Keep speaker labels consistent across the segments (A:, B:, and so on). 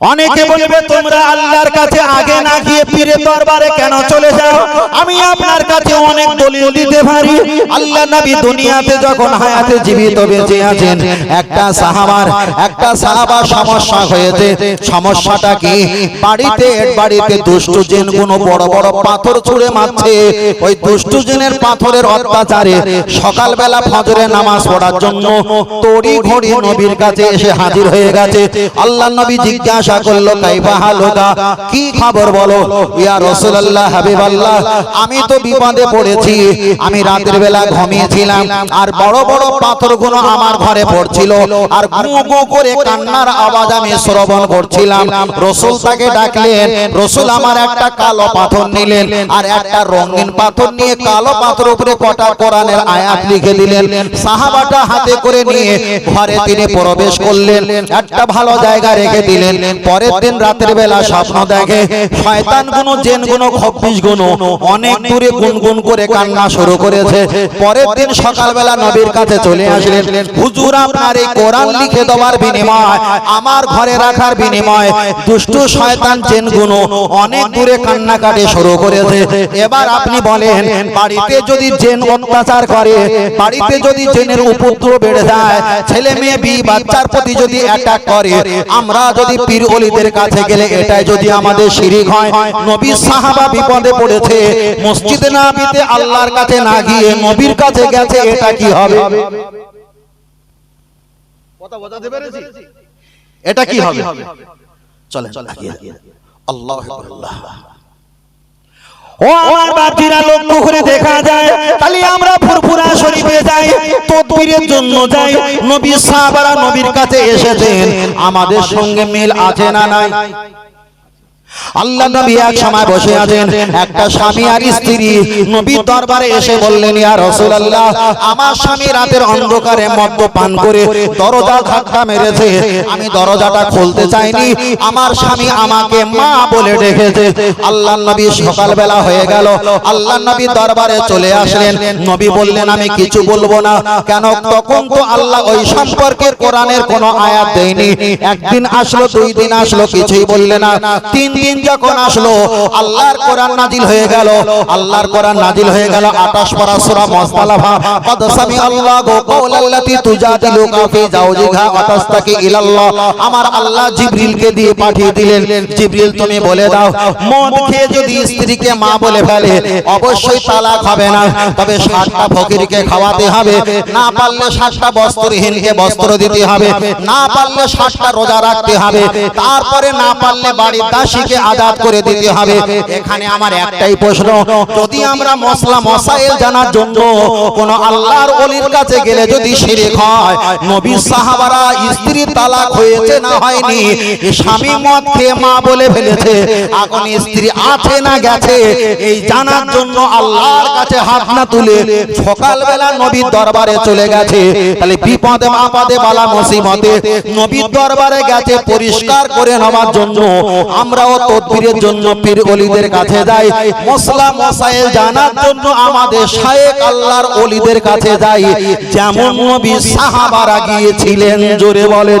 A: অনেকে বলবে তোমরা আল্লাহর কাছে আগে না গিয়ে পীরে দরবারে কেন চলে যাও? আমি আপনার কাছে অনেক দলিল দিতে পারি। আল্লাহ নবী দুনিয়াতে যখন হায়াতে জীবিত বেঁচে আছেন একটা সাহাবার একটা সাহাবার সমস্যা হয়েছে। সমস্যাটা কি? বাড়িতে বাড়িতে দুষ্টু জিনগুলো বড় বড় পাথর ছুঁড়ে মারছে। ওই দুষ্টু জিনের পাথরের অত্যাচারে সকালবেলা ফজরে নামাজ পড়ার জন্য তড়ি ঘড়ি নবীর কাছে এসে হাজির হয়ে গেছে। আল্লাহ নবী জিজ্ঞাসা করল কাইফা হালুকা কি খবর বলো? ইয়া রাসূলুল্লাহ হাবিবাল্লাহ। আমি তো বিপদে পড়েছি। আমি রাতের বেলা ঘুমিয়েছিলাম আর বড় বড় পাথরগুলো আমার ঘরে পড়ছিল। আর গু গু করে কান্নার আওয়াজ আমি শ্রবণ করছিলাম। রসুল তাকে ডাকলেন। রসুল আমার একটা কালো পাথর নিলেন। আর একটা রঙিন পাথর নিয়ে কালো পাথর উপরে কটা কোরআনের আয়াত লিখে দিলেন। সাহাবাটা হাতে করে নিয়ে ঘরে তিনি প্রবেশ করলেন। একটা ভালো জায়গা রেখে দিলেন পরের দিন রাতের বেলা স্বপ্ন দেখে, শয়তান গুনো, জেন গুনো খপ্পিস গুনো, অনেক দূরে গুনগুন করে কান্না শুরু করেছে। পরের দিন সকালবেলা নবীর কাছে চলে আসলেন, হুজুর, আপনার এই কোরআন লিখে দেওয়ার বিনিময়, আমার ঘরে রাখার বিনিময়, দুষ্টু শয়তান, জেন গুনো, অনেক দূরে কান্নাকাটি শুরু করেছে। এবার আপনি বলেন, বাড়িতে যদি জেন অত্যাচার করে, বাড়িতে যদি জেনের উপদ্রব বেড়ে যায়, ছেলে মেয়ে বি বাচ্চার প্রতি যদি অ্যাটাক করে, আমরা যদি পীর অলিদের কাছে গেলে এটাই যদি আমাদের শিরিক হয় নবী সাহাবা বিপদে পড়েছে মসজিদে না বিতে আল্লাহর কাছে না গিয়ে নবীর কাছে গেছে এটা কি হবে?
B: কথা বোঝাতে পেরেছি?
A: এটা কি হবে? চলেন আগিয়ে আল্লাহ আল্লাহ ও আমার বাপিরা লক্ষ্য করে দেখা যায়, তাহলে আমরা ফুরফুরা শরীফে যাই, তদবিরের জন্য যাই। নবী সাহাবারা নবীর কাছে এসেছেন। আমাদের সঙ্গে মিল আছে না নাই? আল্লাহ নবী এক সময় বসে আছেন একটা স্বামী আর স্ত্রী। নবীর দরবারে এসে বললেন ইয়া রাসূলুল্লাহ আমার স্বামী রাতের অন্ধকারে মদ্য পান করে দরজা ধাক্কা মেরেছে। আমি দরজাটা খুলতে চাইনি আমার স্বামী আমাকে মা বলে ডেকেছে আল্লাহ নবী সকালবেলা হয়ে গেল। আল্লাহ নবী দরবারে চলে আসলেন। নবী বললেন আমি কিছু বলব না। কেন তখন তো আল্লাহ ওই সম্পর্কে কোরআনের কোনো আয়াত দেয়নি একদিন আসলো দুই দিন আসলো কিছুই বললে না তিন দিন যখন আসলো, আল্লাহর কোরআন নাজিল হয়ে গেল, আল্লাহর কোরআন নাজিল হয়ে গেল 28 পারা সূরা মুস্তালাফা কদ সামি আল্লাহু কওলাল্লাতী তুজাদিলুকা ফি জাওজিহা ওয়া তাস্তাকি ইলাল্লাহ আমার আল্লাহ জিবরিলকে দিয়ে পাঠিয়ে দিলেন। জিবরিল, তুমি বলে দাও, মদ খেয়ে যদি স্ত্রীকে মা বলে ফেলে, অবশ্যই তালাক হবে না। তবে সাতটা ফকিরকে খাওয়াতে হবে। না পারলে সাতটা বস্ত্রহীনকে বস্ত্র দিতে হবে। না পারলে সাতটা রোজা রাখতে হবে। তারপরে না পারলে বাড়ির দাসীকে আজাদ করে দিতে হবে। এখানে আমার একটাই প্রশ্ন, যদি আমরা মশলা, মশাইল জানার জন্য কোন আল্লাহর ওলির কাছে গেলে যদি শিরিক হয় নবী সাহাবারা স্ত্রী তালাক হয়েছে না হয়নি? স্বামী মদ খেয়ে মা বলে ফেলেছে এখন স্ত্রী আছে না গেছে? এই জানার জন্য আল্লাহর কাছে হাত না তুলে সকালবেলা নবীর দরবারে চলে গেছে। তাহলে বিপদে, আপদে, বালা, মুসিবতে নবীর দরবারে গেছে, পরিষ্কার করে নেওয়ার জন্য। আমরাও তদবিরের জন্য পীর অলিদের কাছে যাই মশলা মশাইল জানার জন্য আমাদের শায়েক আল্লাহর অলিদের কাছে যাই যেমন নবী সাহাবারা গিয়েছিলেন জোরে বলেন।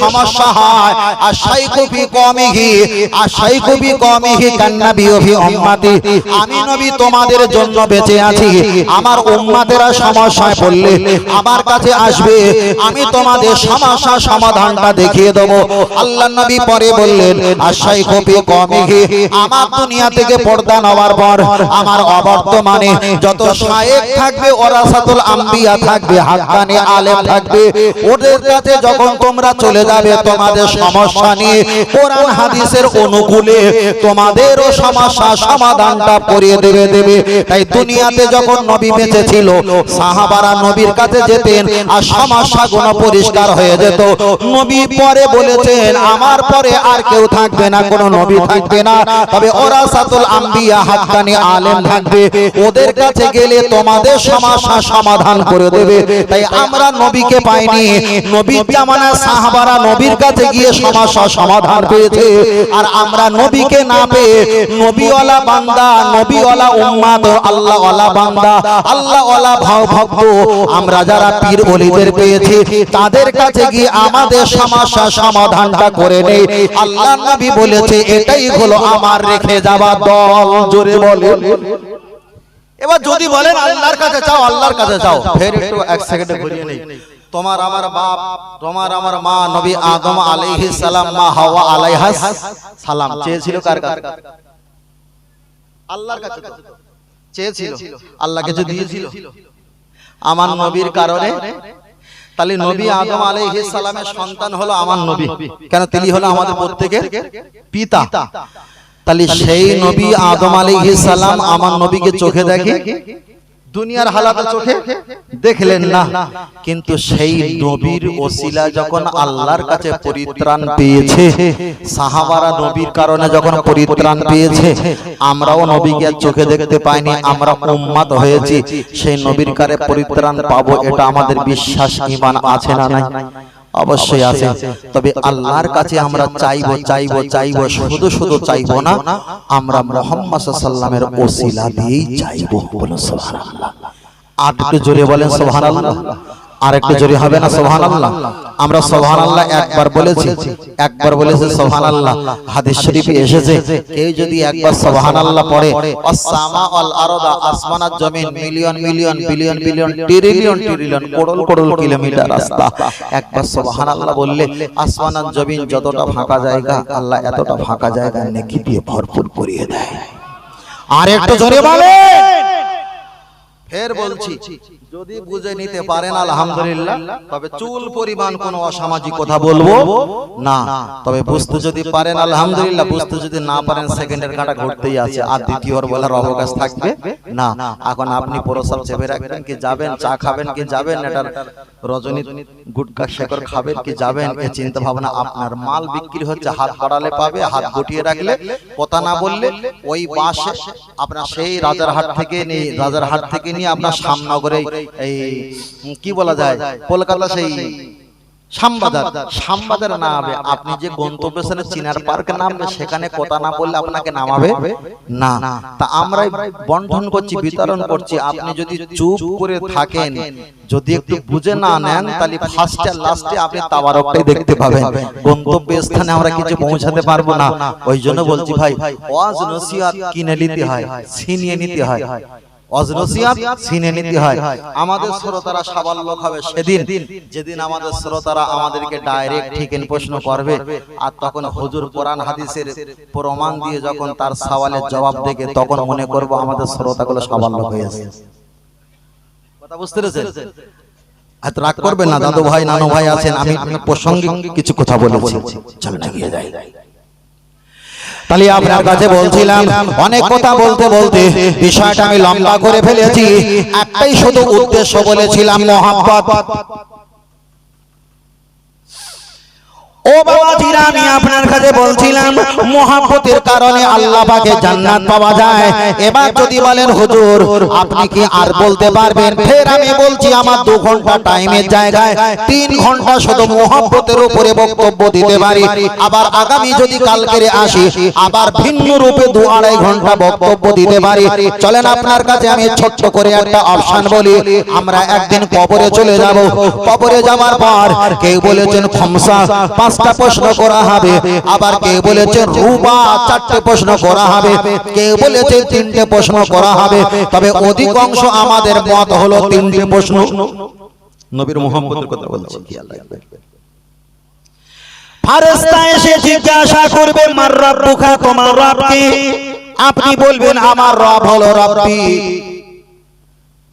A: সমস্যা হয়। আর সাইকুবি কমিহি আর সাইকুবি কমিহি কান্নাবিও ফি উম্মতি আমি নবী তোমাদের জন্য বেঁচে আছি। আমার উম্মাতেরা সমস্যায় পড়লে আমার কাছে আসবে। আমি তোমাদের সমস্যা সমাধানটা দেখিয়ে দেবো। আল্লাহ নবী পরে বললেন, আর সাইকুবি কমিহি আমার দুনিয়া থেকে পর্দা নেওয়ার পর আমার অবর্তমানে যত শায়েক থাকবে, ওরাসাতুল আম্বিয়া থাকবে, হাক্কানি আলেম থাকবে, ওদের কাছে যখন তোমরা চলে যাবে তোমাদের সমস্যা নিয়ে কোরআন হাদিসের অনুকূলে তোমাদেরও সমস্যা সমাধানটা করিয়ে দেবে দেবে। তাই দুনিয়াতে যখন নবী বেঁচে ছিল সাহাবারা নবীর কাছে যেতেন আর সমস্যাগুলো পরিষ্কার হয়ে যেত। নবী পরে বলেছেন আমার পরে আর কেউ থাকবে না কোনো নবী থাকবে না। তবে ওরা সাতুল আম্বিয়া হাক্কানি আলেম থাকবে। ওদের কাছে গেলে তোমাদের সমস্যা সমাধান করে দেবে। তাই আমরা নবীকে পাইনি নবী জামানা সাহাবারা নবীর কাছে গিয়ে সমস্যা সমাধান পেয়েছে। আর আমরা নবীকে না পেয়ে নবীওয়ালা বান্দা, নবীওয়ালা উম্মাদ, আল্লাহওয়ালা বান্দা, আল্লাহওয়ালা ভাব ভক্ত আমরা যারা পীর ওলিদের পেয়েছি, তাদের কাছে গিয়ে আমাদের সমস্যা সমাধানটা করে নেই। আল্লাহ নবী বলেছে, এটাই হলো আমার রেখে যাওয়া দল। জোরে বলে এবার যদি বলেন, আল্লাহর কাছে চাও, আল্লাহর কাছে চাও। ফের একটু এক সেকেন্ডে ঘুরিয়ে নেই। তোমার আমার বাপ তোমার আমার মা নবী আদম আলাইহিস সালাম মা হাওয়া আলাইহাস সালাম। চেয়েছিল কার কাছে? আল্লাহর কাছে চেয়েছিল। আল্লাহ কিছু দিয়েছিল। আমার নবীর কারণে তাহলে নবী আদম আলাইহিস সালামের সন্তান হলো আমার নবী। কেন তিনি হলো আমাদের প্রত্যেকের পিতা? তাহলে সেই নবী আদম আলাইহিস সালাম আমার নবীকে চোখে দেখে দুনিয়ার হালাতে চোখে দেখলেন না। কিন্তু সেই নবীর ওসিলা যখন আল্লাহর কাছে পরিত্রাণ পেয়েছে সাহাবারা নবীর কারণে যখন পরিত্রাণ পেয়েছে আমরাও নবীকে চোখে দেখতে পাইনি আমরা উম্মাত হয়েছি সেই নবীর কারে পরিত্রাণ পাবো এটা আমাদের বিশ্বাস ঈমান আছে না নাই? অবশ্যই আছে। তবে আল্লাহর কাছে আমরা চাইব চাইব চাইব শুধু শুধু চাইব না আমরা মোহাম্মদ সাল্লামের ওসিলা দিয়েই চাইব। বলে সুবহানাল্লাহ আটটু জোরে বলেন সুবহানাল্লাহ। আর একটু জোরে হবে না সোহান আল্লাহ আমরা সুবহানাল্লাহ একবার বলেছি একবার বলেছে সুবহানাল্লাহ। হাদিস শরীফে এসেছে কেউ যদি একবার সুবহানাল্লাহ পড়ে আস-সামা ওয়াল আরদা আসমান আর জমিন million million billion billion trillion trillion kilometre রাস্তা। একবার সুবহানাল্লাহ বললে আসমান আর জমিন যতটা ফাঁকা জায়গা আল্লাহ এতটা ফাঁকা জায়গা নেকি দিয়ে ভরপুর করিয়ে দেয়। আর একটু জোরে বলেন। ফের বলছি যদি বুঝে নিতে পারেন আলহামদুলিল্লাহ তবে চুল পরিমাণ কোন অসামাজিক কথা বলব? না। তবে বুঝতে যদি পারেন আলহামদুলিল্লাহ বুঝতে যদি না পারেন সেকেন্ডের কাটা ঘুরতেই আছে আর দ্বিতীয়র বলার অবকাশ থাকবে? না। এখন আপনি প্রসাব চেপে রাখবেন কি যাবেন চা খাবেন কি যাবেন এটার রজনী গুটকা শেকর খাবেন কি যাবেন এ চিন্তা ভাবনা আপনার মাল বিক্রি হচ্ছে হাত বাড়ালে পাবে হাত গুটিয়ে রাখলে কথা না বললে ওই বাসে আপনার সেই রাজারহাট থেকে নিয়ে রাজারহাট থেকে নিয়ে আপনার সামনগরে এই কি বলা যায়? কলকাতা সেই না হবে আপনি যে গন্তব্যস্থানে চিনার পার্ক নামবে সেখানে কথা না বললে আপনাকে নামাবে? না। তা আমরাই বন্টন করছি বিতরণ করছি। আপনি যদি চুপ করে থাকেন যদি একটু বুঝে না নেন তাহলে ফার্স্টে আর লাস্টে আপনি তাবারকটাই দেখতে পাবেন। গন্তব্য স্থানে আমরা কিছু পৌঁছাতে পারব না। ওই জন্য বলছি ভাই ওয়াজ নসিহত কিনে নিতে হয় ছিনিয়ে নিতে হয়। অজনসিয়াত ছিনে নিতে হয়। আমাদের শ্রোতারা সাবাল্য হবে সেদিন। যেদিন আমাদের শ্রোতারা আমাদেরকে ডাইরেক্ট ঠিকেন প্রশ্ন করবে। আর তখন হুজুর কোরআন হাদিসের প্রমাণ দিয়ে যখন তার সওয়ালের জবাব দেখে তখন মনে করব আমাদের শ্রোতাগুলো সাবাল্য হয়েছে কথা বুঝতে পেরেছেন? এত রাগ করবেন না দাদু ভাই নানু ভাই আছেন। আমি প্রসঙ্গিক কিছু কথা বলেছি। যাই। তাহলে আপনার কাছে বলছিলাম অনেক কথা বলতে বলতে বিষয়টা আমি লম্বা করে ফেলেছি। একটাই শুধু উদ্দেশ্য বলেছিলাম মোহাম্মত ও বাবা জিরা আমি আপনার কাছে বলছিলাম কারণে আল্লাহ পাকে জান্নাত পাওয়া যায়। এবার যদি বলেন, হুজুর, আপনি কি আর বলতে পারবেন? ফের আমি বলছি, আমার দু ঘণ্টা টাইমের জায়গায়, তিন ঘণ্টা শুধু উপরে বক্তব্য দিতে পারি। আবার আগামী যদি কালকেরে আসি, আবার ভিন্ন রূপে দু আড়াই ঘণ্টা বক্তব্য দিতে পারি। চলেন, আপনার কাছে আমি ছোট্ট করে একটা অপশন বলি। আমরা একদিন কবরে চলে যাব। কবরে যাওয়ার পর কেউ বলেছেন, খমসা পাঁচটা প্রশ্ন করা হবে। আবার কেউ বলেছেন রুবা চারটে প্রশ্ন করা হবে। কেউ বলেছে তিনটে প্রশ্ন করা হবে। তবে অধিকাংশ আমাদের মত হলো তিনটে প্রশ্ন। নবীর মোহাম্মদের কথা বলছি খেয়াল রাখবেন ফারেস্তা এসে জিজ্ঞাসা করবে মার রব্বুকা তোমার রব কি? আপনি বলবেন আমার রব হলো রব্বি।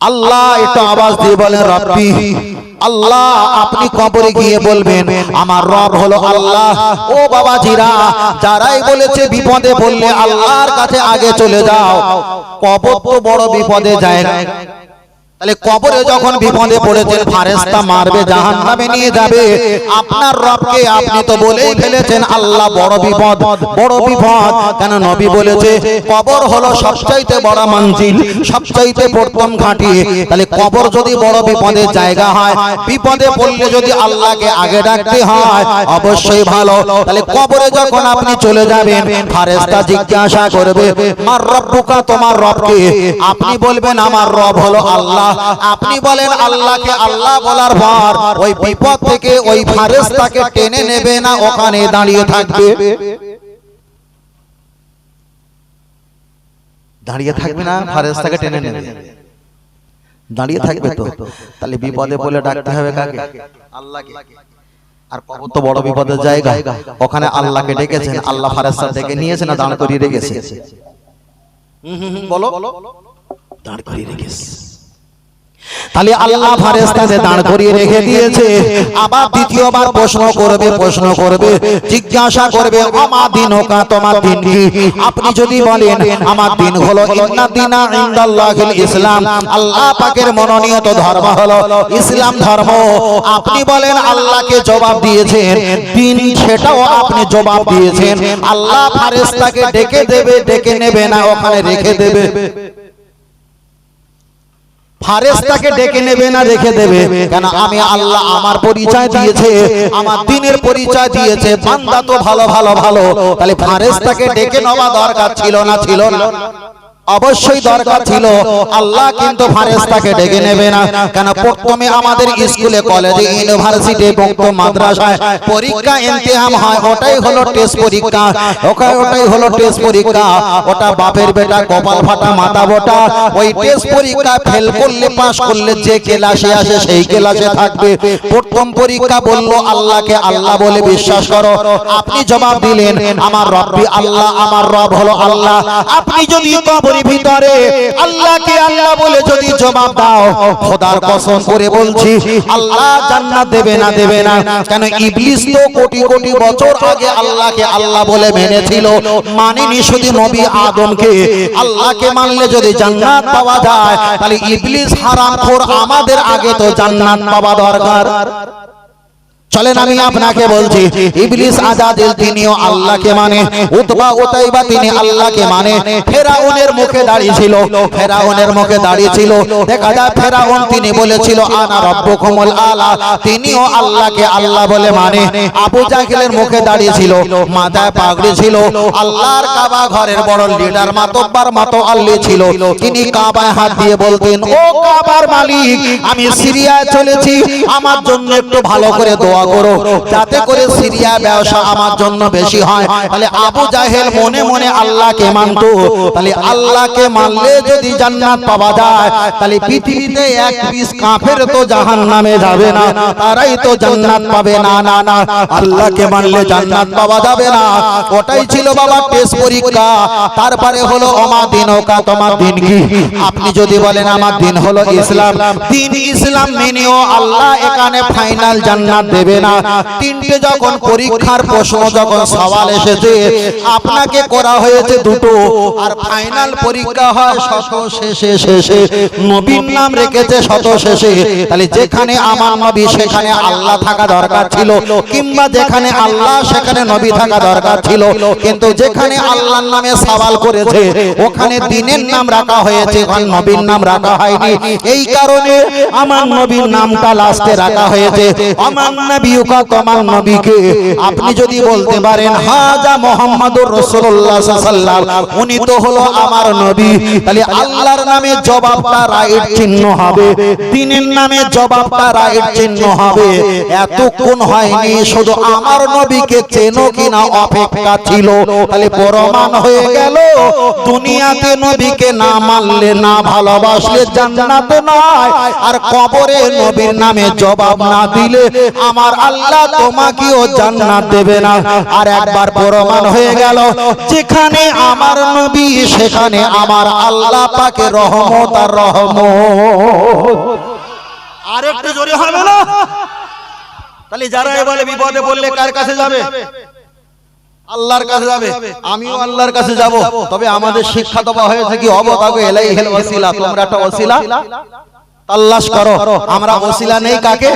A: আল্লাহ এটা আওয়াজ দিয়ে বলেন রব্বি আল্লাহ আপনি কবরে গিয়ে বলবেন আমার রব হলো আল্লাহ। ও বাবা জিরা যারাই বলেছে বিপদে বললে আল্লাহর কাছে আগে চলে যাও। কবর তো বড় বিপদে যায় তাহলে কবরে যখন বিপদে পড়েছেন ফারেস্তা মারবে জাহান্নামে নিয়ে যাবে। আপনার রবকে আপনি তো বলেই ফেলেছেন আল্লাহ বড় বিপদ বড় বিপদ। কেন নবী বলেছে কবর হলো সবচাইতে বড় মঞ্জিল সবচাইতে প্রথম ঘাঁটি। তাহলে কবর যদি বড় বিপদের জায়গা হয় বিপদে পড়লে যদি আল্লাহকে আগে ডাকতে হয় অবশ্যই ভালো। তাহলে কবরে যখন আপনি চলে যাবেন ফারেস্তা জিজ্ঞাসা করবে মার রব্বুকা তোমার রবকে আপনি বলবেন আমার রব হলো আল্লাহ আপনি বলেন আল্লাহকে আল্লাহ বলার পর ওই বিপদ থেকে ওই ফারেস্তাকে টেনে নেবে না ওখানে দাঁড়িয়ে থাকবে। দাঁড়িয়ে থাকবে না ফারেস্তাকে টেনে নেবে। দাঁড়িয়ে থাকবে তো? তাহলে বিপদে বলে ডাকতে হবে কাকে? আল্লাহকে। আর কবর তো বড় বিপদের জায়গা? ওখানে আল্লাহকে ডেকেছেন আল্লাহ ফারেস্তা ডেকে নিয়েছে না দাঁড় করিয়ে রেখেছে। হুম হুম হুম, বলো। দাঁড় করিয়ে রেখেছে। তাহলে আল্লাহ ফারেস্তাকে দাঁড় করিয়ে রেখে দিয়েছে। আবার দ্বিতীয়বার প্রশ্ন করবে প্রশ্ন করবে। জিজ্ঞাসা করবে আমার দিন ওকা তোমার দিন কি? আপনি যদি বলেন আমার দিন হলো ইন্না দিনা ইনদাল্লাহিল ইসলাম। আল্লাহ পাকের মনোনীত ধর্ম হলো ইসলাম ধর্ম। আপনি বলেন আল্লাহকে জবাব দিয়েছেন। দিন সেটাও আপনি জবাব দিয়েছেন। আল্লাহ ফারেস্তাকে ডেকে দেবে ডেকে নেবে না ওখানে রেখে দেবে। ফারেস্তাকে ডেকে নেবে না রেখে দেবে। কেন আমি আল্লাহ আমার পরিচয় দিয়েছে আমার দিনের পরিচয় দিয়েছে বান্দা তো ভালো ভালো ভালো। তাহলে ফারেস্তাকে ডেকে নেওয়া দরকার ছিল না ছিল না। অবশ্যই দরকার ছিল। আল্লাহ কিন্তু ফারেস্তাকে ডেকে নেবে না। কেন প্রথমে আমাদের স্কুলে কলেজে ইউনিভার্সিটি এবং মাদ্রাসায় পরীক্ষা ইমতিহান হয়। ওটাই হলো টেস্ট পরীক্ষা। ওখানে ওটাই হলো টেস্ট পরীক্ষা। ওটা বাপের বেটা কপাল ফাটা মাথা বোটা ওই টেস্ট পরীক্ষা ফেল করলে পাস করলে যে ক্লাসে আসে সেই ক্লাসে থাকবে। প্রথম পরীক্ষা বলল আল্লাহকে আল্লাহ বলে বিশ্বাস করো। আপনি জবাব দিলেন আমার রব্বি আল্লাহ আমার রব হলো আল্লাহ আপনি যদি ভিতরে আল্লাহকে আল্লাহ বলে যদি জবাব দাও, খোদার কসম করে বলছি, আল্লাহ জান্নাত দেবে না দেবে না। কেন ইবলিস তো কোটি কোটি বছর আগে আল্লাহকে আল্লাহ বলে মেনেছিল, মানেনি শুধু নবী আদমকে। আল্লাহকে মানলে যদি জান্নাত পাওয়া যায়, তাহলে ইবলিস হারামখোর আমাদের আগে তো জান্নাত পাওয়া দরকার। চলেন আমি আপনাকে বলছি ইবলিস আজাদিল তিনিও আল্লাহকে মানে উতবা উতাইবা তিনি আল্লাহকে মানে ফেরাউনের মুখে দাঁড়িয়ে ছিল ফেরাউনের মুখে দাঁড়িয়ে ছিল দেখা যায় ফেরাউন তিনি বলেছিল আনা রব্বুকুমুল আলা তিনিও আল্লাহকে আল্লাহ বলে মানে আবু জাহেলের মুখে দাঁড়িয়ে ছিল মাথায় পাগড়ি ছিল আল্লাহর কাবা ঘরের বড় লিডার মাতব্বার মাতো আল্লি ছিল তিনি কাবায় হাত দিয়ে বলতেন ও কাবার মালিক আমি সিরিয়ায় চলেছি আমার জন্য একটু ভালো করে দোয়া করো যাতে করে সিরিয়া ব্যবসা আমার জন্য বেশি হয়। তাহলে আবু জাহেল মনে মনে আল্লাহকে মানতো। তাহলে আল্লাহকে মানলে যদি জান্নাত পাওয়া যায় তাহলে পৃথিবীতে এক পিস কাফের তো জাহান্নামে যাবে না। তারাই তো জান্নাত পাবে না না না। আল্লাহকে মানলে জান্নাত পাওয়া যাবে না। ওটাই ছিল বাবা টেস্ট পরীক্ষা। তারপরে হলো আমার দিন ওকা তোমার দিন কি? আপনি যদি বলেন আমার দিন হলো ইসলাম। দিন ইসলাম মেনেও আল্লাহ এখানে ফাইনাল জান্নাত দেবে না। তিনটে যখন পরীক্ষার প্রশ্ন যখন সওয়াল এসেছে, আপনাকে করা হয়েছে দুটো, আর ফাইনাল পরীক্ষা হয় শত শেষে শেষে। নবীর নাম রেখেছে শত শেষে। তাহলে যেখানে আমার নবী, সেখানে আল্লাহ থাকা দরকার ছিল, কিংবা যেখানে আল্লাহ, সেখানে নবী থাকা দরকার ছিল। কিন্তু যেখানে আল্লাহর নামে সওয়াল করেছে, ওখানে দিনের নাম রাখা হয়েছে নবীর নাম রাখা হয়নি। এই কারণে আমার নবীর নামটা লাস্টে রাখা হয়েছে। আমার নবীকা তোমার নবীকে। আপনি যদি বলতে পারেন, হাজা মোহাম্মদুর রাসূলুল্লাহ সাল্লাল্লাহু উনি তো হলো আমার নবী। তাহলে আল্লাহর নামে জবাবটা রাইট চিহ্ন হবে। দিনের নামে জবাবটা রাইট চিহ্ন হবে। এতক্ষণ হয়নি, শুধু আমার নবীকে চেনো কিনা অপেক্ষা ছিল। তাহলে প্রমাণ হয়ে গেল, দুনিয়াতে নবীকে না মানলে, না ভালোবাসলে জান্নাতে নয়। আর কবরে নবীর নামে জবাব না দিলে আমার আল্লাহ তোমাকেও জান্নাত দেবে না। আর একবার প্রমাণ হয়ে গেল, যেখানে আমার নবী, সেখানে আমার আল্লাহ পাকে রহমত আর রহমত। আর একটু জোরে হবে না? তাহলে যারা এ বলে বিপদে বললে কার কাছে যাবে? আল্লাহর কাছে যাবে। আমিও আল্লাহর কাছে যাব। তবে আমাদের শিক্ষা দেওয়া হয়েছে কি? অবতাগো এলাই হেল ওসিলা তোমরা একটা ওসিলা? তাল্লাশ করো। আমরা ওসিলা নেই কাকে?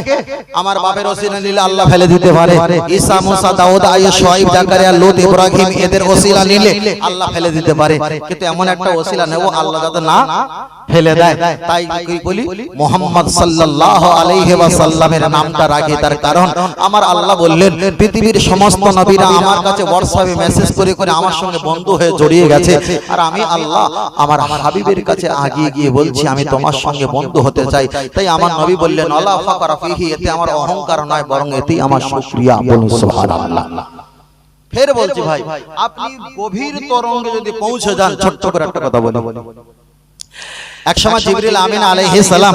A: আমার বাপের ওসিলা নিলে আল্লাহ ফেলে দিতে পারে। ঈসা মুসা দাউদ আইয়ুব সোহাইব জাকারিয়া লুত ইব্রাহিম এদের ওসিলা নিলে আল্লাহ ফেলে দিতে পারে। কিন্তু এমন একটা ওসিলা নেব আল্লাহ যাতে না ফেলে দেয়। তাই কি বলি? মোহাম্মদ সাল্লাল্লাহু আলাইহি ওয়াসাল্লামের নামটা রাখি তার কারণ আমার আল্লাহ বললেন পৃথিবীর সমস্ত নবীরা আমার কাছে হোয়াটসঅ্যাপে মেসেজ করে করে আমার সঙ্গে বন্ধু হয়ে জড়িয়ে গেছে। আর আমি আল্লাহ আমার হাবিবের কাছে আগিয়ে গিয়ে বলছি আমি তোমার সঙ্গে বন্ধু হতে চাই। তাই আমার নবী বললেন আল্লাহ ফাকারা ফিহি এতে আমার অহংকার নয় বরং এতেই আমার শুকরিয়া বলুন সুবহানাল্লাহ ফের বলছি ভাই আপনি গভীর তরঙ্গে যদি পৌঁছে যান ছোট্ট করে একটা কথা বলি এক সময় জিবরিল আমিন আলাইহিস সালাম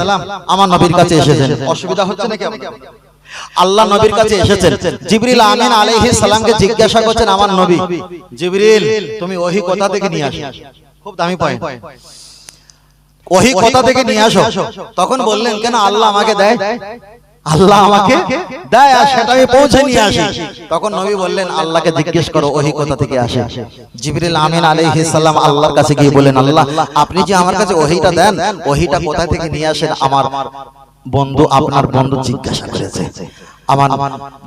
A: আমার নবীর কাছে এসেছেন। অসুবিধা হচ্ছে নাকি আপনার? আল্লাহ নবীর কাছে এসেছেন। জিবরিল আমিন আলাইহিস সালামকে জিজ্ঞাসা করছেন আমার নবী। জিবরিল তুমি ওহি কথা থেকে নিয়ে আসো। খুব দামি পয়েন্ট ওহি কথা থেকে নিয়ে আসো। তখন বললেন কেন আল্লাহ আমাকে দেয়? আল্লাহ আমাকে দেয় আর সেটা আমি পৌঁছে নিয়ে আসি। তখন নবী বললেন আল্লাহকে জিজ্ঞেস করো ওহি কোথা থেকে আসে। জিবরিল আমিন আলাইহিস সালাম আল্লাহর কাছে গিয়ে বলেন আল্লাহ আপনি যে আমার কাছে ওহিটা দেন ওহিটা কোথা থেকে নিয়ে আসেন আমার বন্ধু আপনার বন্ধু জিজ্ঞাসা করেছে। আমার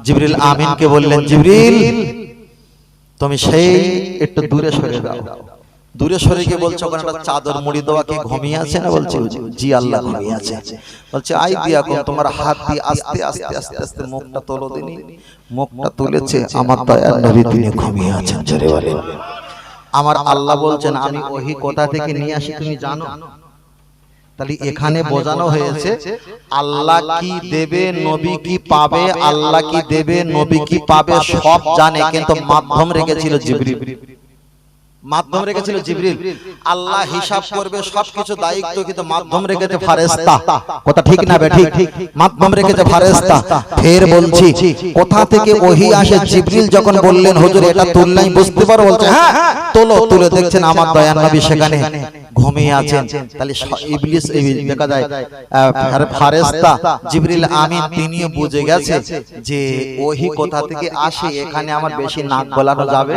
A: জিবরিল আমিনকে বললেন জিবরিল তুমি সেই একটু দূরে সরে দাও। দূরে সরে গিয়ে বলছো ওখানে একটা চাদর মুড়ি দেওয়া কি ঘুমিয়ে আছে না? বলছে জি আল্লাহ ঘুমিয়ে আছে। বলছে আই দিয়া কোন তোমার হাত দিয়ে আস্তে আস্তে আস্তে আস্তে মুখটা তোলো দিনি। মুখটা তুলেছে আমার দয়ার নবী তিনি ঘুমিয়ে আছেন জোরে বলে আমার আল্লাহ বলছেন আমি ওহি কোথা থেকে নিয়ে আসি তুমি জানো? তাহলে এখানে বোঝানো হয়েছে আল্লাহ কি দেবে নবী কি পাবে? আল্লাহ কি দেবে নবী কি পাবে? সব জানে। কিন্তু মাধ্যম রেখেছিল জিবরিল মাধ্যম রেখেছিল জিবরিল। আল্লাহ হিসাব করবে সবকিছু দায়িত্ব কিন্তু মাধ্যম রেখেছে ফারেস্তা। কথা ঠিক না বেঠিক মাধ্যম রেখেছে ফারেস্তা। ফের বলছি কোথা থেকে ওহি আসে জিবরিল যখন বললেন হুজুর এটা তুললাই বুঝতে পারো বলছে হ্যাঁ তোলো তুলে দেখছেন আমার দয়ান নবী সেখানে। ঘুমিয়ে আছেন। তাহলে ইবলিস দেখা যায় ফারেস্তা জিবরিল আমিন তিনিও বুঝে গেছে যে ওহি কোথা থেকে আসে এখানে আমার বেশি নাক গলানো যাবে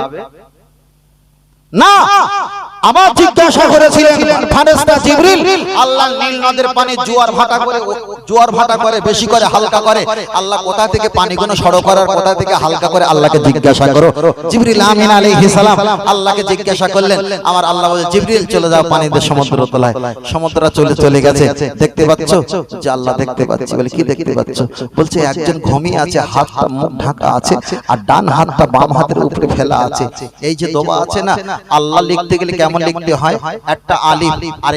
A: না আবার জিজ্ঞাসা করেছিলেন ফারেস্তা জিবরিল। আল্লাহ নীল নদের পানি জোয়ার ভাটা করে জোয়ার ভাটা করে বেশি করে হালকা করে। আল্লাহ কোথা থেকে পানিগুলো সরো করার কোথা থেকে হালকা করে আল্লাহকে জিজ্ঞাসা করো। জিবরিল আমিন আলাইহিস সালাম। আল্লাহকে জিজ্ঞাসা করলেন আমার আল্লাহ বলে জিবরিল চলে যাও পানিতে সমুদ্র তলায় সমুদ্র চলে চলে গেছে। দেখতে পাচ্ছ? যে আল্লাহ দেখতে পাচ্ছি। বলে কি দেখতে পাচ্ছ? বলছে একজন ঘুমিয়ে আছে হাতটা মুখ ঢাকা আছে আর ডান হাতটা বাম হাতের উপরে ফেলা আছে। এই যে দোবা আছে না আল্লাহ লিখতে গেলে কেমন লিখতে হয় একটা আলিফ আর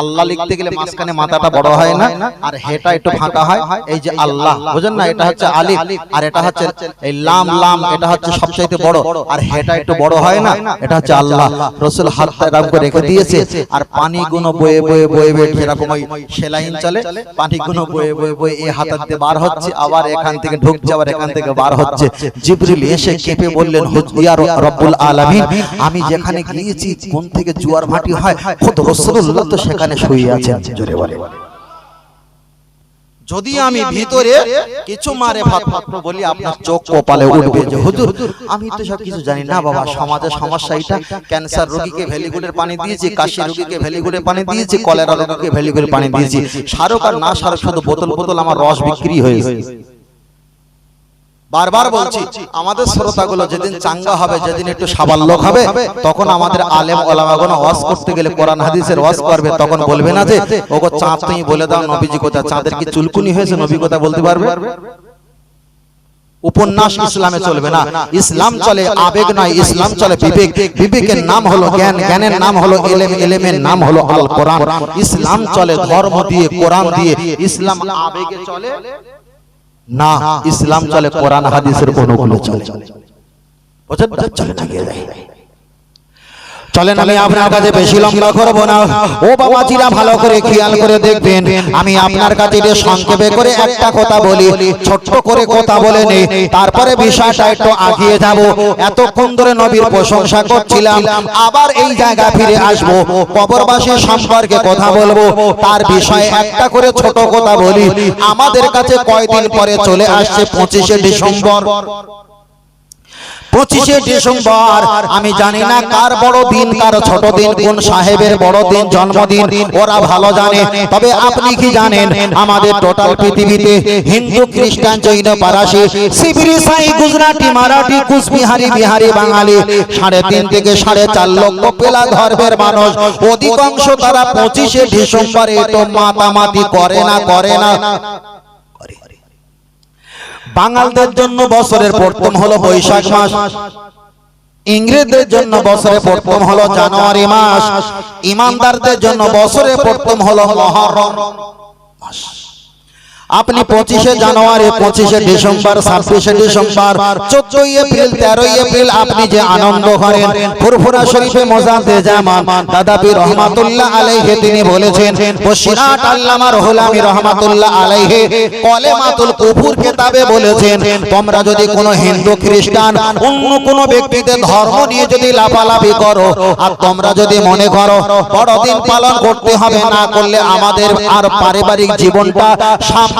A: আল্লাহ লিখতে গেলে মাঝখানে মাথাটা বড় হয় না? আর হেটা একটু ফাঁকা হয়? এই যে আল্লাহ বুঝেন না এটা হচ্ছে আলিফ আর এটা হচ্ছে এই লাম লাম এটা হচ্ছে সবচাইতে বড় আর হেটা একটু বড় হয় না? এটা হচ্ছে আল্লাহ রসুল হাতটা এরকম করে রেখে দিয়েছে আর পানি গুলো বয়ে বয়ে বয়ে বয়ে এরকম ওই সেলাইন চলে পানি গুলো বয়ে বয়ে বয়ে এই বার হচ্ছে আবার এখান থেকে ঢুকছে আবার এখান থেকে বার হচ্ছে জিবরিল এসে কেঁপে বললেন হুজুর রব্বুল আলামিন আমি যেখানে গিয়েছি কোন থেকে জোয়ার ভাটি হয় খুদ তো সেখানে শুয়ে আছেন জোরে বলে। যদি আমি ভিতরে কিছু মারে ভাত মাত্র বলি আপনার চোখ কপালে উঠবে যে হুজুর আমি তো সব কিছু জানি না বাবা সমাজের সমস্যা এটা ক্যান্সার রোগীকে ভেলিগুড়ের পানি দিয়েছি কাশি রোগীকে ভেলিগুড়ের পানি দিয়েছি কলেরা রোগীকে ভেলিগুড়ের পানি দিয়েছি সারক আর না সারক শুধু বোতল বোতল আমার রস বিক্রি হয়েছে। বারবার বলছি আমাদের শ্রোতাগুলো যেদিন চাঙ্গা হবে যেদিন একটু সাবাল্যক হবে তখন আমাদের আলেম ওলামাগুলো ওয়াজ করতে গেলে কোরআন হাদিসের ওয়াজ করবে তখন বলবে না যে ওগো চাঁদ তুমি বলে দাও নবীজি কথা চাঁদের কি চুলকুনি হয়েছে নবী কথা বলতে পারবে? উপন্যাস ইসলামে চলবে না ইসলাম চলে আবেগ নয় ইসলাম চলে বিবেক বিবেকের নাম হলো জ্ঞান জ্ঞানের নাম হলো এলেম এলেমের নাম হলো আল কোরআন ইসলাম চলে ধর্ম দিয়ে কোরআন দিয়ে ইসলাম আবেগে চলে না ইসলাম চলে কোরআন হাদিসের অনুকূলে চলে চলে? চলে না গিয়ে যায়। চলেন আমি আপনার কাছে বেশি লম্বা করব না। ও বাবাজিরা ভালো করে খেয়াল করে দেখবেন। আমি আপনার কাছে সংক্ষেপে করে একটা কথা বলি, ছোট্ট করে কথা বলে নেই। তারপরে বিষয়টা একটু আগিয়ে যাব। এতক্ষণ ধরে নবীর প্রশংসা করছিলাম। আবার এই জায়গা ফিরে আসব। কবরবাসী সম্পর্কে কথা বলব। তার বিষয়ে একটা করে ছোট কথা বলি। আমাদের কাছে কয়দিন পরে চলে আসছে পঁচিশে ডিসেম্বর। পঁচিশে ডিসেম্বর আমি জানি না কার বড় দিন কার ছোট দিন কোন সাহেবের বড় দিন জন্মদিন ওরা ভালো জানে তবে আপনি কি জানেন আমাদের টোটাল পৃথিবীতে হিন্দু খ্রিস্টান জৈন পারাসি শিবিরি সাই গুজরাটি মারাঠি কুচবিহারি বিহারি বাঙালি সাড়ে তিন থেকে সাড়ে চার লক্ষ পেলা ধর্মের মানুষ অধিকাংশ তারা পঁচিশে ডিসেম্বরে তো মাতামাতি করে না করে না। বাঙালদের জন্য বছরের প্রথম হলো বৈশাখ মাস। ইংরেজদের জন্য বছরে প্রথম হলো জানুয়ারি মাস। ইমানদারদের জন্য বছরে প্রথম হলো মহরম মাস। আপনি পঁচিশে জানুয়ারি পঁচিশে ডিসেম্বর ছাব্বিশে ডিসেম্বর চোদ্দই এপ্রিল তেরোই এপ্রিল আপনি যে আনন্দ করেন ফুরফুরা শরীফে মোজাদে জামান দাদাবি রহমাতুল্লাহ আলাইহে তিনি বলেছেন বসিরাট আল্লামা রহুলামি রহমাতুল্লাহ আলাইহে কলেমাতুল কুফুর কেতাবে বলেছেন তোমরা যদি কোনো হিন্দু খ্রিস্টান অন্য কোনো ব্যক্তিদের ধর্ম নিয়ে যদি লাফালাফি করো আর তোমরা যদি মনে করো বড়দিন পালন করতে হবে না করলে আমাদের আর পারিবারিক জীবনটা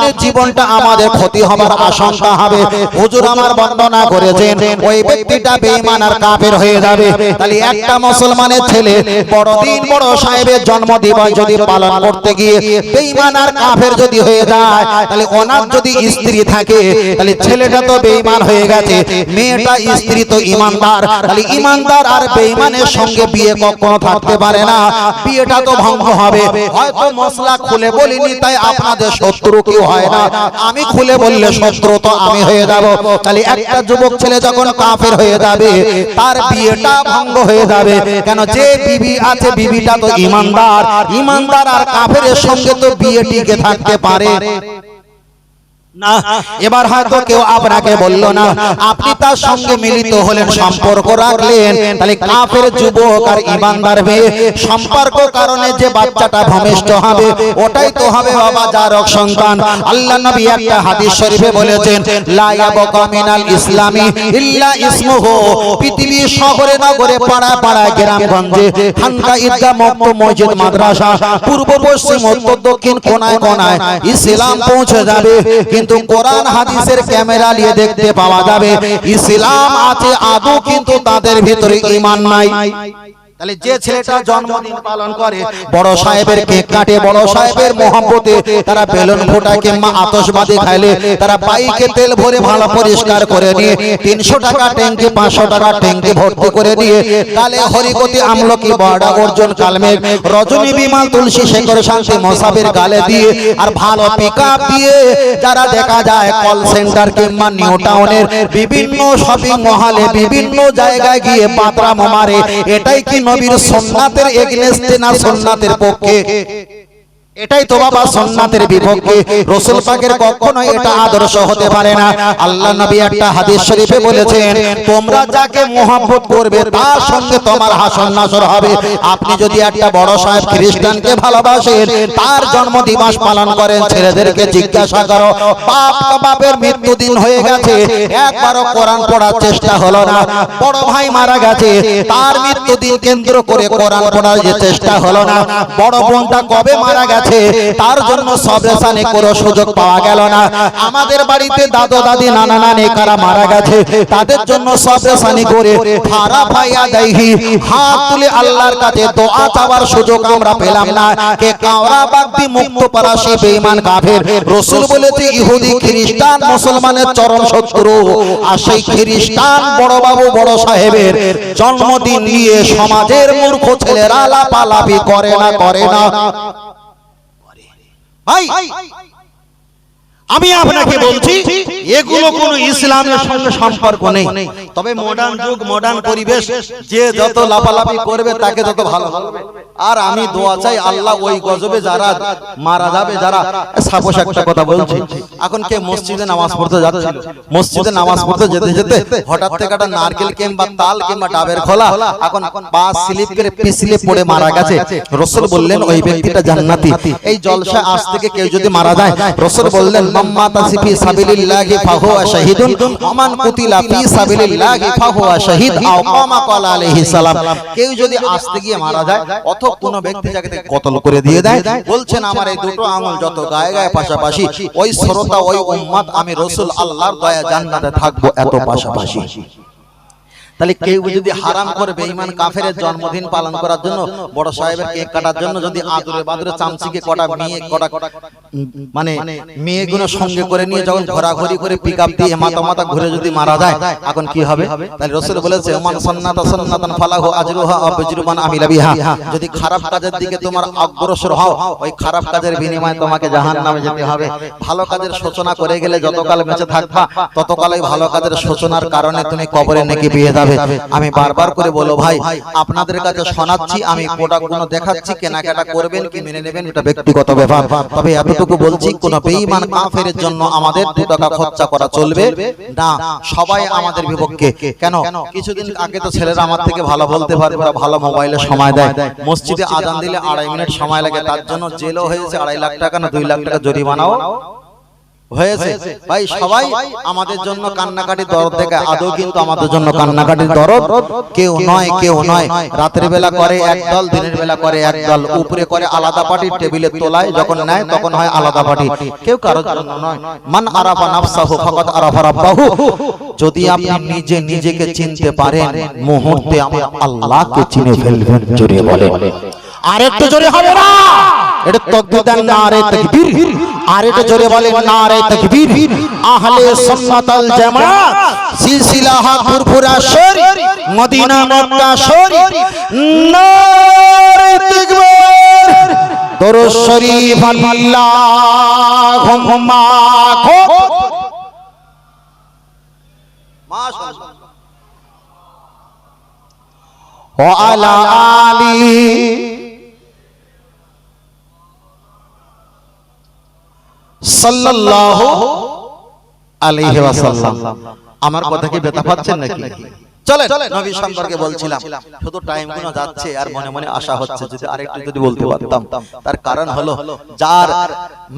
A: সামনের জীবনটা আমাদের ক্ষতি হবার আশঙ্কা হবে। হুজুর আমার বর্ণনা করেছেন। ওই ব্যক্তিটা বেঈমান আর কাফের হয়ে যাবে। তাহলে একটা মুসলমানের ছেলে বড়দিন বড় সাহেবের জন্মদিবস যদি পালন করতে গিয়ে বেঈমান আর কাফের যদি হয়ে যায়, তাহলে ওনার যদি স্ত্রী থাকে, তাহলে ছেলেটা তো বেঈমান হয়ে গেছে, মেয়েটা স্ত্রী তো ইমানদার। তাহলে ইমানদার আর বেঈমানের সঙ্গে বিয়ে কখনো থাকতে পারে না। বিয়েটা তো ভঙ্গ হবে। হয়তো মশলা খুলে বলিনি, তাই আপনাদের শত্রু কেউ হয় না। আমি খুলে বললে শত্রু তো আমি হয়ে যাব। তাহলে একটা যুবক ছেলে যখন কাফের হয়ে যাবে, তার বিয়েটা ভঙ্গ হয়ে যাবে। কেন যে বিবি আছে, বিবিটা তো ইমানদার। ইমানদার আর কাফের সঙ্গে তো বিয়ে টিকে থাকতে পারে। না। এবার হয়তো কেউ আপনাকে বলল না, আপনি তার সঙ্গে মিলিত হলেন, সম্পর্ক রাখলেন। তাহলে যুবক আর ইমানদার সম্পর্ক কারণে যে বাচ্চাটা ভূমিষ্ঠ হবে, ওটাই তো হবে বাবা সন্তান। আল্লাহ নবী একটা হাদিস শরীফে বলেছেন ইল্লা ইসমুহু। শহরে নগরে পাড়া খানকা ঈদগাহ মসজিদ মাদ্রাসা, পূর্ব পশ্চিম উত্তর দক্ষিণ কোনায় কোনায় ইসলাম পৌঁছে যাবে। কিন্তু কোরআন হাদিসের ক্যামেরা নিয়ে দেখতে পাওয়া যাবে। ইসলাম আছে, আদৌ কিন্তু তাদের ভিতরে ইমান নাই। তাহলে যে ছেলেটা জন্মদিন পালন করে বড় সাহেবের কেক কাটে বড় সাহেবের মোহাম্মতে তারা বেলুন ফোটা কিংবা আতশবাজি খাইলে তারা বাইকে তেল ভরে ভালো পরিষ্কার করে নিয়ে তিনশো টাকা ট্যাঙ্কি পাঁচশো টাকা ট্যাঙ্কি ভর্তি করে দিয়ে কালে হরিকতি আমলকি বড়া অর্জুন কালমেঘ রজনী বিমাল তুলসী শেখর শান্তি গালে দিয়ে আর ভালো পিক দিয়ে যারা দেখা যায় কল সেন্টার কিংবা নিউ টাউনের বিভিন্ন শপিং মহলে বিভিন্ন জায়গায় গিয়ে পাত্রা মারে এটাই কি নবীর সোননাথের এগেনস্টে না সোননাথের পক্ষে। এটাই তো বাবা সন্ন্যাতের বিপক্ষে। রসুল পাকের কখনো এটা আদর্শ হতে পারে না। আল্লাহ নবী একটা হাদিস শরীফে বলেছেন তোমরা যাকে মোহাম্মত করবে তার সঙ্গে তোমার হাসন নাসর হবে। আপনি যদি একটা বড় সাহেব খ্রিস্টানকে ভালোবাসেন তার জন্ম দিবস পালন করেন ছেলেদেরকে জিজ্ঞাসা করো বাপ বাপের মৃত্যুদিন হয়ে গেছে একবারও কোরআন পড়ার চেষ্টা হলো না বড় ভাই মারা গেছে তার মৃত্যুদিন কেন্দ্র করে কোরআন পড়ার যে চেষ্টা হলো না বড় বোনটা কবে মারা গেছে তার জন্য সবরেশানি কোনো সুযোগ পাওয়া গেল না। আমাদের বাড়িতে দাদু দাদি নানা নানি কারা মারা গেছে তাদের জন্য সবরেশানি করে খারাপ ভাইয়া দেহি। হাত তুলে আল্লাহর কাছে দোয়া চাওয়ার সুযোগ আমরা পেলাম না। কে কাওরা বাগদি মুক্ত পরাশি বেঈমান কাফের রাসূল বলেছে ইহুদি খ্রিস্টান মুসলমানের চরম শত্রু। আর সেই খ্রিস্টান বড় বাবু বড় সাহেবের জন্মদিন নিয়ে সমাজের মূর্খ ছেলেরা লাপালাপি করে না করে না আমি আপনাকে বলছি এগুলো কোনো ইসলামের সঙ্গে সম্পর্ক নেই। তবে মডার্ন যুগ মডার্ন পরিবেশ যে যত লাফালাফি করবে তাকে তত ভালো হবে। আর আমি দোয়া চাই আল্লাহ ওই গজবে যারা মারা যাবে যারা সাপোস একটা কথা বলছি। এখন কে মসজিদে নামাজ পড়তে যাচ্ছিল? মসজিদে নামাজ পড়তে যেতে যেতে হঠাৎ থেকে একটা নারকেল কিংবা তাল কিংবা ডাবের খোলা এখন পা স্লিপ করে পিছলে পড়ে মারা গেছে। রসুল বললেন ওই ব্যক্তিটা জান্নাতি। এই জলসা আজ থেকে কেউ যদি মারা যায় রসুল বললেন মাম্মা তাসিফি সাবিলিল্লাহি ফাহুয়া শাহিদুন ওমান কুতিলা ফি সাবিলিল্লাহি ফাহুয়া শাহিদ আও কামা ক্বালা আলাইহিস সালাম। কেউ যদি আসতে গিয়ে মারা যায় অথবা কোন ব্যক্তি যাকে কতল করে দিয়ে দেয় বলছেন আমার এই দুটো আঙুল যত গায়ে গায়ে পাশাপাশি ওই শ্রোতা ওই উম্মত আমি রসুল আল্লাহর দয়া জান্নাতে থাকব এত পাশাপাশি। তাহলে কেউ যদি হারাম করে বেঈমান কাফেরের জন্মদিন পালন করার জন্য বড় সাহেবের কেক কাটার জন্য যদি আদরে বাদরে চামচিকে কটা মেয়ে কটা মানে মেয়েগুলো সঙ্গে করে নিয়ে যখন ঘোরাঘুরি করে পিক আপ দিয়ে মাথা মাথা ঘুরে যদি মারা যায় এখন কি হবে? তাহলে রসুল বলেছে ওমান সন্নাতা সন্নাতান ফালাহু আজরুহা ওয়া আমিলা বিহা। যদি খারাপ কাজের দিকে তোমার অগ্রসর হও ওই খারাপ কাজের বিনিময়ে তোমাকে জাহান্নামে যেতে হবে। ভালো কাজের সূচনা করে গেলে যতকাল বেঁচে থাকবা ততকালই ভালো কাজের সূচনার কারণে তুমি কবরে নাকি পেয়ে যাবে। আমি বারবার করে বলো ভাই আপনাদের কাছে শোনাচ্ছি আমি প্রোডাক্টগুলো দেখাচ্ছি কেনাকাটা করবেন কি মেনে নেবেন এটা ব্যক্তিগত ব্যাপার তবে এতটুকু বলছি কোন বেঈমান কাফেরের জন্য আমাদের দু টাকা খরচা করা চলবে। না সবাই আমাদের বিপক্ষে। কেন? কিছুদিন আগে তো ছেলেরা আমার থেকে ভালো বলতে পারে ওরা ভালো মোবাইলে সময় দেয়। মসজিদে আজান দিলে আড়াই মিনিট সময় লাগে তার জন্য জেলও হয়েছে আড়াই লাখ টাকা না দুই লাখ টাকা জরিমানাও। হয়েছে। ভাই সবাই আমাদের জন্য কান্নাকাটি দরদ দেখে আদৌ কিন্তু আমাদের জন্য কান্নাকাটির দরদ কেউ নয় কেউ নয়। রাতের বেলা করে এক দল দিনের বেলা করে এক দল উপরে করে আলাদা পার্টি টেবিলে তোলায় যখন নেয় তখন হয় আলাদা পার্টি। কেউ কারোর জন্য নয়। মান আরাফা নাফসাহু ফাকাত আরাফা রাব্বাহু। যদি আপনি নিজে নিজেকে চিনতে পারেন মুহূর্তে আমার আল্লাহকে চিনে ফেলবেন জোরে বলে আর একটু জোরে হবে না? এটা তকবীর দেন নারে তাকবীর। আর এটা জোরে বলেন নারে তাকবীর। আহলে সুন্নাতাল জামাত। সিলসিলাহা ফুরফুরা শরীফ। মদিনা মক্কা শরীফ। নারে তাকবীর। দরুদ শরীফ আল্লাহুম্মা মাশাআল্লাহ। ওয়া আলা আলি। সাল্লাল্লাহু আলাইহি ওয়াসাল্লাম। আমার কথা কি ব্যথা পাচ্ছেন নাকি? চলে নবী সম্পর্কে বলছিলাম। শুধু টাইমগুলো যাচ্ছে আর মনে মনে আশা হচ্ছে যদি আরেকটু যদি বলতে পারতাম। তার কারণ হলো যার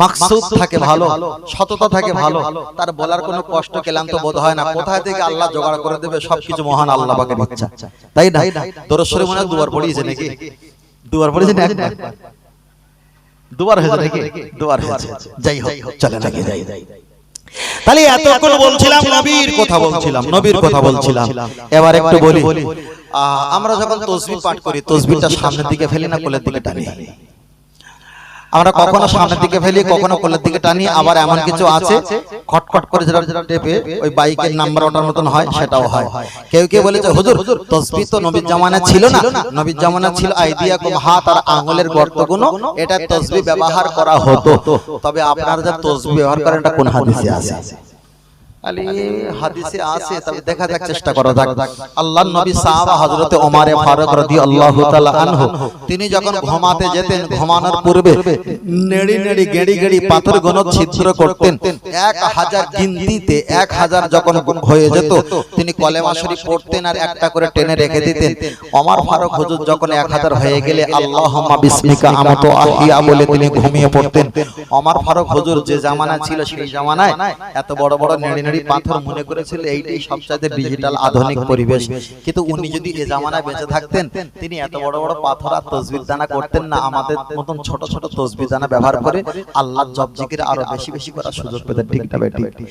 A: মাকসুদ থাকে ভালো সততা থাকে ভালো তার বলার কোনো কষ্ট বোধ হয় না। কোথায় থেকে আল্লাহ জোগাড় করে দেবে? সবকিছু মহান আল্লাহ পাকের ইচ্ছা। তাই না? দরশ্বরে মনে দুবার পড়িয়েছে নাকি? দুবার পড়িয়েছে না একবার। দুবার হয়েছে নাকি দুবার হয়েছে। যাই হোক চলে নাকি যাই তাহলে এতক্ষণ বলছিলাম নবীর কথা বলছিলাম নবীর কথা বলছিলাম। এবার একটু বলি আহ, আমরা যখন তসবি পাঠ করি তসবিটা সামনের দিকে ফেলি না কোলের দিকে টানি। আমরা কখনো সামনের দিকে ফেলি কখনো কোলের দিকে টানি আবার এমন কিছু আছে খটখট করে যেটা যেটা টেপে ওই বাইকের নাম্বার ওটার মতন হয় সেটাও হয়। কেউ কেউ বলেছে হুজুর তসবিহ তো নবীর জামানা ছিল না। নবীর জামানা ছিল আইডিয়া কম হাত আর আঙ্গুলের গর্তগুলো এটা তসবি ব্যবহার করা হতো। তবে আপনারা যা তসবিহ ব্যবহার করেন এটা কোন হাদিসে আছে? আলী হাদিসে আছে তবে দেখা যাক চেষ্টা করা যাক। আল্লাহর নবী সাহাবা হযরতে ওমর ফারুক রাদিয়াল্লাহু তাআলা আনহু তিনি যখন ঘুমাতে যেতেন ঘুমানোর পূর্বে নেড়ি নেড়ি গেড়ি গেড়ি পাথর গুণ ছিদ্র করতেন। 1000 গিনতিতে 1000 যখন হয়ে যেত তিনি কলেমা শরীফ পড়তেন আর একটা করে টেনে রেখে দিতেন। ওমর ফারুক হুজুর যখন 1000 হয়ে গেলে আল্লাহুম্মা বিসমিকা আমতু আহিয়া বলে তিনি ঘুমিয়ে পড়তেন ওমর ফারুক হুজুর যে জামানা ছিল সেই জামানায় এত বড় বড় নেড়ি নেড়ি পাথর মনে করেছিল এইটাই সবচেয়ে ডিজিটাল আধুনিক পরিবেশ। কিন্তু উনি যদি এ জামানায় বেঁচে থাকতেন তিনি এত বড় বড় পাথর আর তসবির দানা করতেন না আমাদের মতন ছোট ছোট তসবির দানা ব্যবহার করে আল্লাহ জব জিকির আরও বেশি বেশি করার সুযোগ পেতেন ঠিক না বেটি